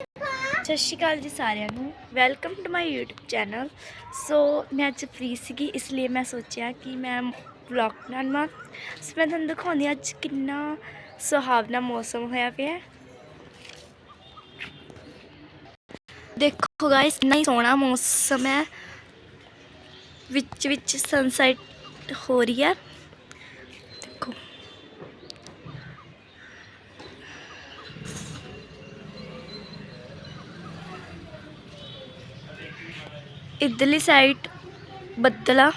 ਸਤਿ ਸ਼੍ਰੀ ਅਕਾਲ ਜੀ ਸਾਰਿਆਂ ਨੂੰ। Welcome to my YouTube channel so ਮੈਂ ਅੱਜ ਫ੍ਰੀ ਸੀਗੀ, ਇਸ ਲਈ ਮੈਂ ਸੋਚਿਆ ਕਿ ਮੈਂ ਵਲੌਗ ਬਣਾਵਾਂ। ਸੋ ਮੈਂ ਤੁਹਾਨੂੰ ਦਿਖਾਉਂਦੀ ਹਾਂ ਅੱਜ ਕਿੰਨਾ ਸੁਹਾਵਣਾ ਮੌਸਮ ਹੋਇਆ ਪਿਆ। ਹੈ। ਦੇਖੋ ਗਾਇਸ ਕਿੰਨਾ ਹੀ ਸੋਹਣਾ ਮੌਸਮ ਹੈ। ਵਿੱਚ ਵਿੱਚ ਸਨਸੈਟ ਹੋ ਰਹੀ ਹੈ। ਇਧਰਲੀ ਸਾਈਡ ਬੱਦਲਾ।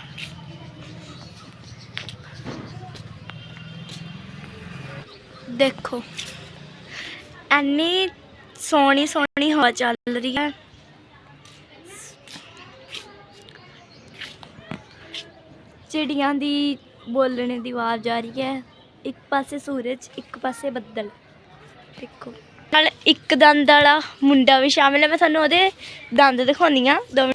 ਦੇਖੋ, ਐਨੀ ਸੋਹਣੀ ਸੋਹਣੀ ਹਵਾ ਚੱਲ ਰਹੀ ਹੈ। ਚਿੜੀਆਂ ਦੀ ਬੋਲਣੇ ਦੀ ਆਵਾਜ਼ ਆ ਰਹੀ ਹੈ। ਇੱਕ ਪਾਸੇ ਸੂਰਜ, ਇੱਕ ਪਾਸੇ ਬੱਦਲ। ਦੇਖੋ, ਨਾਲ ਇੱਕ ਦੰਦ ਵਾਲਾ ਮੁੰਡਾ ਵੀ ਸ਼ਾਮਿਲ ਹੈ। ਮੈਂ ਤੁਹਾਨੂੰ ਉਹਦੇ ਦੰਦ ਦਿਖਾਉਂਦੀ ਆ ਦੋ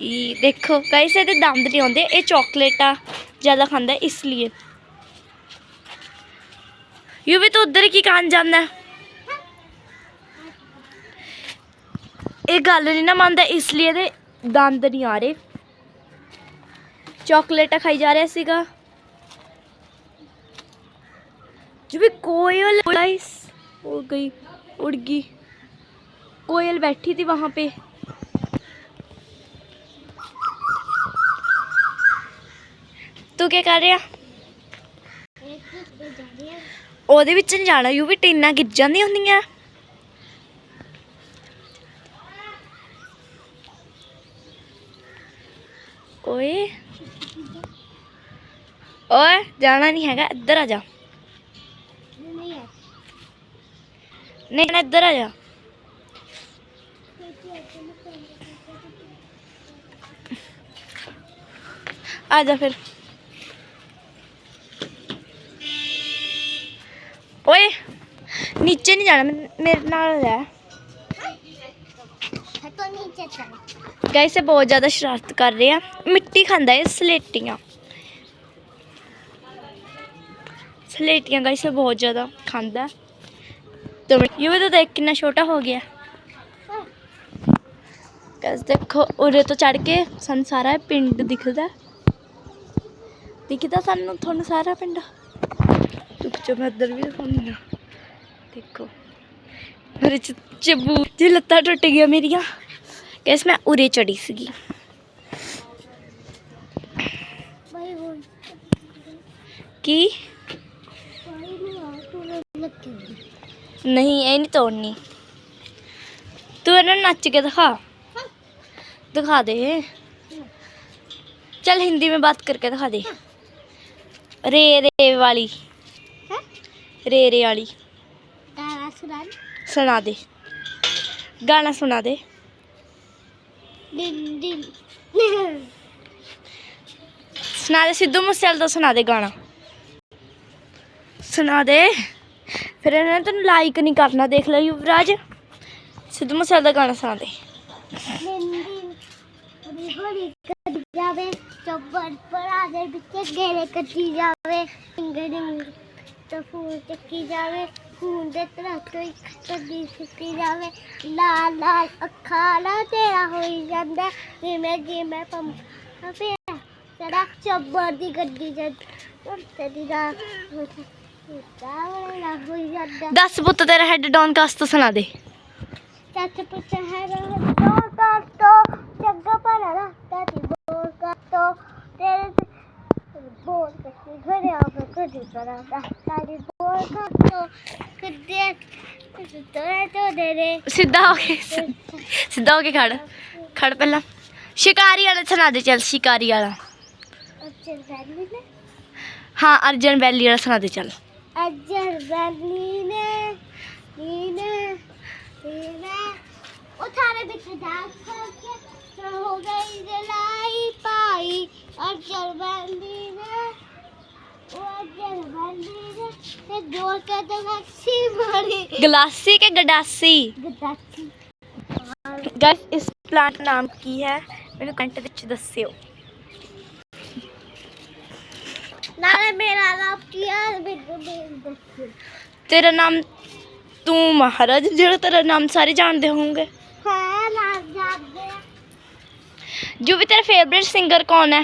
ਇਹ ਦੇਖੋ ਗਾਇਸ ਇਹਦੇ ਦੰਦ ਨਹੀਂ ਆਉਂਦੇ ਇਹ ਚਾਕਲੇਟਾਂ ਜ਼ਿਆਦਾ ਖਾਂਦਾ ਹੈ, ਇਸ ਲਈ ਯੂ ਵੀ ਤਾਂ ਉਧਰ ਕੀ ਕਾਨ ਜਾਂਦਾ ਹੈ? ਇਹ ਗੱਲ ਨਹੀਂ ਨਾ ਮੰਨਦਾ ਇਸ ਲਈ ਇਹਦੇ ਦੰਦ ਨਹੀਂ ਆ ਰਹੇ ਚਾਕਲੇਟਾਂ ਖਾਈ ਜਾ ਰਿਹਾ ਸੀਗਾ जो भी कोयल गाइस हो गई उड़ गई कोयल बैठी थी वहां पे ਤੂੰ ਕੀ ਕਰ ਰਿਹਾ? ਉਹਦੇ ਵਿੱਚ ਨਹੀਂ ਜਾਣਾ, ਯੂ ਵੀ ਟੀਨਾਂ ਗਿਰ ਜਾਂਦੀਆਂ ਹੁੰਦੀਆਂ। ਓਏ। ਓਏ, ਜਾਣਾ ਨਹੀਂ ਹੈਗਾ, ਇੱਧਰ ਆ ਜਾ। ਨਹੀਂ ਇੱਧਰ ਆ ਜਾ। ਆ ਜਾ ਫਿਰ। ਓਏ ਨੀਚੇ ਨਹੀਂ ਜਾਣਾ ਮੇ- ਮੇਰੇ ਨਾਲ ਰਹਿ तो नीचे चलो ਗਾਇਸ ਇਹ ਬਹੁਤ ਜ਼ਿਆਦਾ ਸ਼ਰਾਰਤ ਕਰ ਰਹੇ ਆ ਮਿੱਟੀ ਖਾਂਦਾ ਇਹ ਸਲੇਟੀਆਂ ਸਲੇਟੀਆਂ ਗਾਇਸ ਇਹ ਬਹੁਤ ਜ਼ਿਆਦਾ ਖਾਂਦਾ ਤੇ ਯੂ ਵੀ ਤਾਂ ਦੇਖ ਕਿੰਨਾ ਛੋਟਾ ਹੋ ਗਿਆ ਗਾਇਸ ਦੇਖੋ ਉਰੇ ਤੋਂ ਚੜ ਕੇ ਸਾਨੂੰ ਸਾਰਾ ਇਹ ਪਿੰਡ ਦਿਖਦਾ ਦਿਖਦਾ ਸਾਨੂੰ ਤੁਹਾਨੂੰ ਸਾਰਾ ਪਿੰਡ भी देखो मेरे चबू जी लत्ता टुट गया मेरिया। मैं उरे चढ़ी सी की? नहीं ये नहीं तोड़नी। तू इन्हें नच के दिखा। दिखा दे। चल हिंदी में बात करके दिखा दे। रे रे वाली। ਰੇਰੇ ਵਾਲੀ। ਗਾਣਾ ਸੁਣਾ ਸੁਣਾ ਦੇ। ਗਾਣਾ ਸੁਣਾ ਦੇ। ਸੁਣਾ ਦੇ ਸਿੱਧੂ ਮੂਸੇਵਾਲੇ ਦਾ ਸੁਣਾ ਦੇ ਗਾਣਾ। ਸੁਣਾ ਦੇ। ਫਿਰ ਇਹਨਾਂ ਨੇ ਲਾਈਕ ਨਹੀਂ ਕਰਨਾ ਦੇਖ ਲਓ ਯੁਵਰਾਜ। ਸਿੱਧੂ ਮੂਸੇਵਾਲੇ ਦਾ ਗਾਣਾ ਸੁਣਾ ਦੇ। ਜਾਵੇ ਚੋਬਰ ਪਰਾ ਦੇ ਵਿੱਚ ਗੇਰੇ ਕੱਢੀ ਜਾਵੇ। ਡਿੰਗ। ਤਾਂ ਫੋਨ ਚੱਕੀ ਜਾਵੇ ਖੂਨ ਦੇ ਤਰ੍ਹਾਂ ਇੱਕ ਕੱਢੀ ਸੁੱਕੀ ਜਾਵੇ। ਲਾਲ ਲਾਲ ਅੱਖਾਂ ਨਾਲ ਤੇਰਾ ਹੋਈ ਜਾਂਦਾ ਜਿਵੇਂ ਜਿਵੇਂ ਪੰਪ ਹਵੇ ਤੇਰਾ ਚੱਬਰ ਦੀ ਗੱਡੀ ਜਦ ਤੇਰੀ ਦਾ ਦੱਸ ਪੁੱਤ ਤੇਰਾ ਹੈਡ ਡਾਊਨ ਕਾਸ ਤੋਂ ਸੁਣਾ ਦੇ। ਚਾਚਾ ਪੁੱਛਿਆ ਹੈ ਰੋ ਤੋਂ ਤੋਂ ਚੰਗਾ ਭਲਾ ਸਿੱਧਾ ਹੋ ਕੇ, ਸਿੱਧਾ ਹੋ ਕੇ ਖੜ ਖੜ ਪਹਿਲਾਂ। ਸ਼ਿਕਾਰੀ ਵਾਲਾ ਸੁਣਾ ਦੇ ਚੱਲ, ਸ਼ਿਕਾਰੀ ਵਾਲਾ। ਹਾਂ, ਅਰਜਨ ਵੈਲੀ ਵਾਲਾ ਸੁਣਾ ਦੇ ਚੱਲ। ਅਜਰ ਵੈਲੀ ਨੇ ਨੀਨੇ ਨੀਨੇ ਉਹ ਵਿੱਚ ਡਾਂਸ ਕਰਕੇ ਹੋ ਗਈ ਜਲਾਈ ਪਾਈ ਅਜਰ ਵੈਲੀ ਨੇ ਉਹ ਅਜਰ ਵੈਲੀ ਨੇ ਤੇ ਜੋਰ ਕੇ ਤੇ ਵੈਕਸੀ ਮਾਰੀ ਗਲਾਸੀ ਕੇ ਗਡਾਸੀ ਗਦਾਚੀ ਗਾਇਸ ਇਸ ਪਲਾਂਟ ਦਾ ਨਾਮ ਕੀ ਹੈ ਮੈਨੂੰ ਕਮੈਂਟ ਵਿੱਚ ਦੱਸਿਓ ਨਾਲੇ ਮੇਰਾ ਨਾਮ ਕੀ ਹੈ ਮੈਨੂੰ ਦੇ ਦੱਸੋ ਤੇਰਾ ਨਾਮ ਤੂੰ ਮਹਾਰਾਜ ਜਿਹੜਾ ਤੇਰਾ ਨਾਮ ਸਾਰੇ ਜਾਣਦੇ ਹੋਣਗੇ ਹਾਂ ਨਾਮ ਜਾਣਦੇ ਆ ਜੋ ਵੀ ਤੇਰਾ ਫੇਵਰਿਟ ਸਿੰਗਰ ਕੌਣ ਹੈ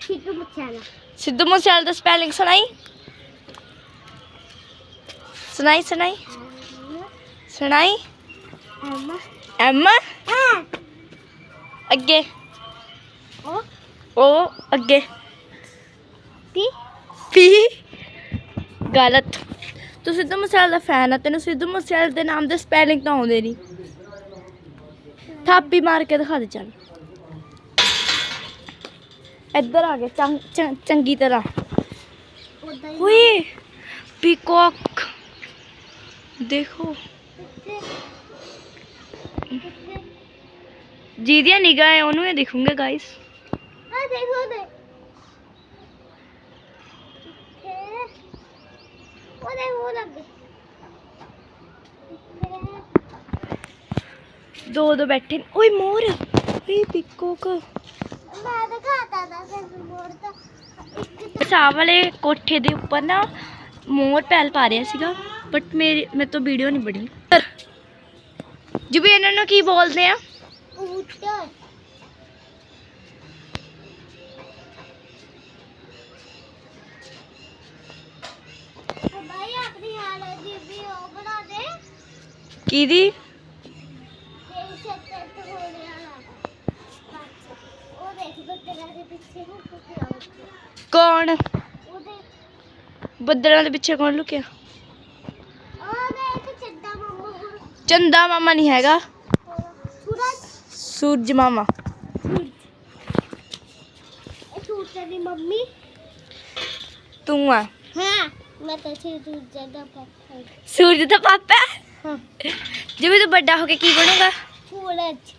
ਸਿੱਧੂ ਮੂਸੇਵਾਲਾ ਸਿੱਧੂ ਮੂਸੇਵਾਲੇ ਦਾ ਸਪੈਲਿੰਗ ਸੁਣਾਈ ਸੁਣਾਈ ਸੁਣਾਈ? ਸੁਣਾਈ? ਐਮਾ। ਐਮ? ਹਾਂ। ਅੱਗੇ। ਉਹ ਉਹ ਅੱਗੇ। ਪੀ ਪੀ ਗਲਤ। ਤੂੰ ਸਿੱਧੂ ਮੂਸੇਵਾਲੇ ਦਾ ਫੈਨ ਆ ਤੈਨੂੰ ਸਿੱਧੂ ਮੂਸੇਵਾਲੇ ਦੇ ਨਾਮ ਦੇ ਸਪੈਲਿੰਗ ਤਾਂ ਆਉਂਦੇ ਨਹੀਂ ਥਾਪੀ ਮਾਰ ਕੇ ਦਿਖਾ ਦੇ ਚੱਲ। ਇੱਧਰ ਆ ਗਿਆ ਚੰਗ- ਤਰ੍ਹਾਂ। ਓਏ ਪੀਕੌਕ। ਦੇਖੋ ਕਿੱਥੇ ਕਿੱਥੇ ਜਿਹਦੀਆਂ ਨਿਗਾਹ ਹੈ ਉਹਨੂੰ ਹੀ ਦਿਖੂਗੇ ਗਾਇਸ ਆ ਦੇਖੋ ਦੇ ਕਿੱਥੇ ਉਹ ਦੇਖੋ ਲੱਗੇ ਦੋ ਦੋ ਬੈਠੇ ਨੇ। ਓਏ ਮੋਰ ਓਏ ਪੀਕੌਕ ਮੈਂ ਦਿਖਾਤਾ ਦਾ ਸਿਰ ਮੋੜ ਤਾਂ ਇੱਕ ਸਾਹ ਵਾਲੇ ਕੋਠੇ ਦੇ ਉੱਪਰ ਨਾ ਮੋਰ ਪੈਲ ਪਾ ਰਿਹਾ ਸੀਗਾ ਬਟ ਮੇਰੀ ਮੇਰੇ ਤੋਂ ਵੀਡੀਓ ਨਹੀਂ ਬਣੀ ਜੀ ਵੀ ਇਹਨਾਂ ਨੂੰ ਕੀ ਬੋਲਦੇ ਆ ਕਬੂਤਰ ਦੀ ਕੌਣ ਬੱਦਲਾਂ ਦੇ ਪਿੱਛੇ ਕੌਣ ਲੁਕਿਆ ਉਹ ਦੇਖ ਚੱਡਾ ਮੰਮਾ ਹੁਣ ਚੰਦਾ ਮਾਮਾ ਨਹੀਂ ਹੈਗਾ। ਸੂਰਜ। ਸੂਰਜ ਮਾਮਾ। ਇਹ ਸੂਰਜ ਦੀ ਮੰਮੀ। ਤੂੰ ਆ। ਹਾਂ ਮੈਂ ਤਾਂ ਸੂਰਜ ਦਾ ਪਾਪਾ। ਸੂਰਜ ਦਾ ਪਾਪਾ? ਹਾਂ। ਜਿਵੇਂ ਤੂੰ ਵੱਡਾ ਹੋ ਕੇ ਕੀ ਬਣੂਗਾ? ਸੂਰਜ।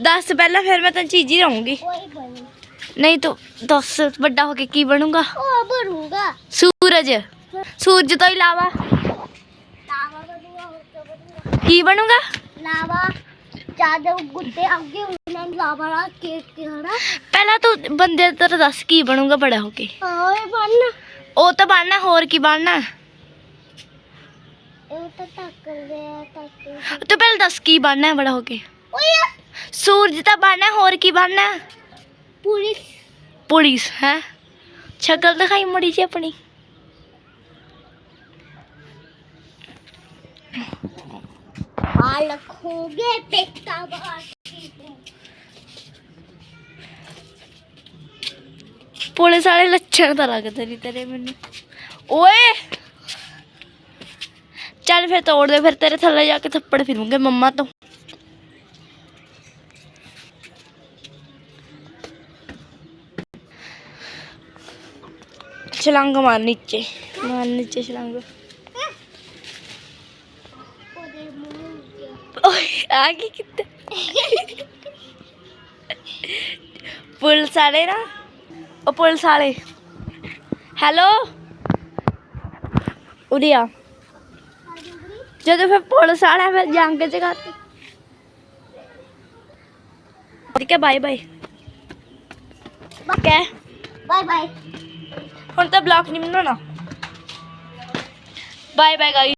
ਦੱਸ ਪਹਿਲਾਂ ਫਿਰ ਮੈਂ ਤੈਨੂੰ ਚੀਜ਼ੀ ਕੋਈ ਬਣ ਨਹੀਂ ਤੂੰ ਦੱਸ ਵੱਡਾ ਹੋ ਕੇ ਕੀ ਬਣੂਗਾ? ਉਹ ਬਣੂਗਾ। ਸੂਰਜ। ਸੂਰਜ ਤੋਂ ਇਲਾਵਾ ਲਾਵਾ ਬਣੂਗਾ ਹੋਰ ਤਾਂ ਬਣੂਗਾ ਕੀ ਬਣੂਗਾ? ਲਾਵਾ। ਜਦ ਗੁੱਡੇ ਅੱਗੇ ਉਹਨਾਂ ਨੂੰ ਲਾਵਾ ਲਾ ਕੇ ਕੇ ਹਨਾ। ਪਹਿਲਾਂ ਤੂੰ ਬੰਦੇ ਦਾ ਦੱਸ ਕੀ ਬਣੂਗਾ ਬੜਾ ਹੋ ਕੇ। ਓਏ ਬਣ ਉਹ ਤਾਂ ਬਣਨਾ ਹੋਰ ਕੀ ਬਣਨਾ? ਇਹ ਤਾਂ ਟੱਕਰ ਗਿਆ ਟੱਕਰ ਤੂੰ ਪਹਿਲਾਂ ਦੱਸ ਕੀ ਬਣਨਾ ਹੈ ਬੜਾ ਹੋ ਕੇ। ਓਏ ਸੂਰਜ ਤਾਂ ਬਣਨਾ ਹੋਰ ਕੀ ਬਣਨਾ? ਪੁਲਿਸ। ਪੁਲਿਸ ਹੈ? ਸ਼ਕਲ ਦਿਖਾਈ ਮੜੀ ਜੀ ਆਪਣੀ। ਆ ਲਖੋਗੇ ਪੇਟਾ ਪੁਲਿਸ ਵਾਲੇ ਲੱਛਣ ਤਾਂ ਲੱਗਦੇ ਨਹੀਂ ਤੇਰੇ ਮੈਨੂੰ ਓਏ ਚੱਲ ਫਿਰ ਤੋੜ ਦੇ ਫਿਰ ਤੇਰੇ ਥੱਲੇ ਜਾ ਕੇ ਥੱਪੜ ਫਿਰੂੰਗੇ ਮੰਮਾ ਤੋਂ ਛਲੰਗ ਮਾਰ ਨੀਚੇ ਮਾਰ ਨੀਚੇ ਛਲਾਂਗ ਉਹਦੇ ਮੂੰਹ ਤੇ ਓਏ ਆ ਗਈ ਕਿੱਥੇ ਪੁਲਿਸ ਵਾਲੇ ਨਾ ਉਹ ਪੁਲਿਸ ਵਾਲੇ। ਹੈਲੋ? ਉਰੇ ਆ ਜਦੋਂ ਫਿਰ ਪੁਲਿਸ ਵਾਲਾ ਫਿਰ ਜੰਗ ਚ ਕਰਤੀ ਠੀਕ ਹੈ ਬਾਏ ਬਾਏ ਕਹਿ ਬਾਏ ਬਾਏ ਹੁਣ ਤਾਂ ਬਲੌਗ ਨਹੀਂ ਬਣਾਉਣਾ। ਬਾਏ ਬਾਏ ਗਾਈ